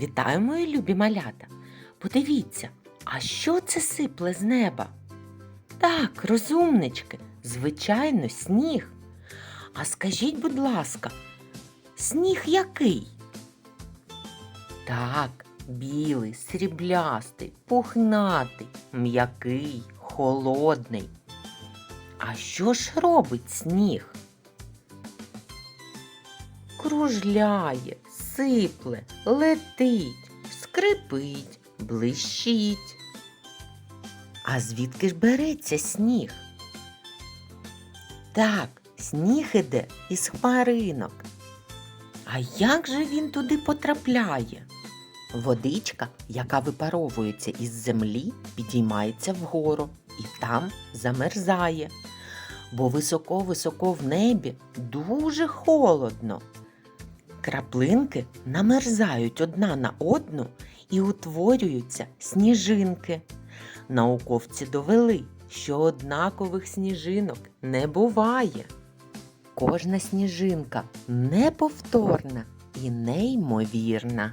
Вітаю, мої любі малята. Подивіться, а що це сипле з неба? Так, розумнички, звичайно, сніг. А скажіть, будь ласка, сніг який? Так, білий, сріблястий, пухнатий, м'який, холодний. А що ж робить сніг? Кружляє, сипле, летить, скрипить, блищить. А звідки ж береться сніг? Так, сніг іде із хмаринок. А як же він туди потрапляє? Водичка, яка випаровується із землі, підіймається вгору і там замерзає. Бо високо-високо в небі дуже холодно. Краплинки намерзають одна на одну і утворюються сніжинки. Науковці довели, що однакових сніжинок не буває. Кожна сніжинка неповторна і неймовірна.